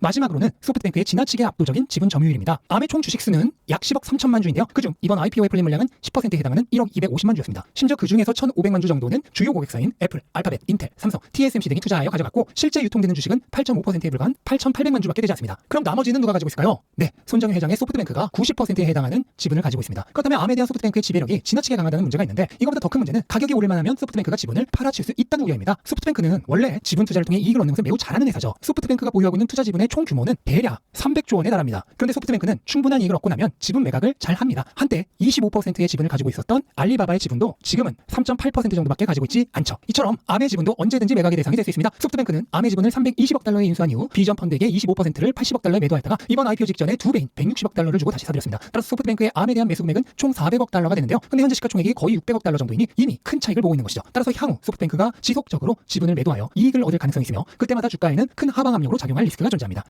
마지막으로는 소프트뱅크의 지나치게 압도적인 지분 점유율입니다. 암의 총 주식 수는 약 10억 3천만 주인데요. 그중 이번 IPO에 풀린 물량은 10%에 해당하는 1억 250만 주였습니다. 심지어 그 중에서 1,500만 주 정도는 주요 고객사인 애플, 알파벳, 인텔, 삼성, TSMC 등이 투자하여 가져갔고 실제 유통되는 주식은 8.5%에 불과한 8,800만 주밖에 되지 않습니다. 그럼 나머지는 누가 가지고 있을까요? 네, 손정희 회장의 소프트뱅크가 90%에 해당하는 지분을 가지고 있습니다. 그렇다면 대한 소프트뱅크의 지배력이 지나치게 강하다는 문제가 있는데 이거보다 더 큰 문제는 가격이 오를만 하면 소프트뱅크가 지분을 팔아칠 수 있다는 우려입니다. 소프트뱅크는 원래 지분 투자를 통해 이익을 얻는 것을 매우 잘하는 회사죠. 소프트뱅크가 보유하고 있는 투자 지분의 총 규모는 대략 300조 원에 달합니다. 그런데 소프트뱅크는 충분한 이익을 얻고 나면 지분 매각을 잘 합니다. 한때 25%의 지분을 가지고 있었던 알리바바의 지분도 지금은 3.8% 정도밖에 가지고 있지 않죠. 이처럼 암의 지분도 언제든지 매각의 대상이 될 수 있습니다. 소프트뱅크는 암의 지분을 320억 달러에 인수한 이후 비전 펀드에게 25%를 80억 달러에 매도했다가 이번 IPO 직전에 두 배인 160억 달러를 주고 다시 사들였습니다. 따라서 소프트뱅크의 암에 대한 매수 금액은 총 400억 달러가 되는데요. 근데 현재 시가총액이 거의 600억 달러 정도이니 이미 큰 차익을 보고 있는 것이죠. 따라서 향후 소프트뱅크가 지속적으로 지분을 매도하여 이익을 얻을 가능성이 있으며 그때마다 주가에는 큰 하방 압력으로 작용할 리스크가 존재합니다.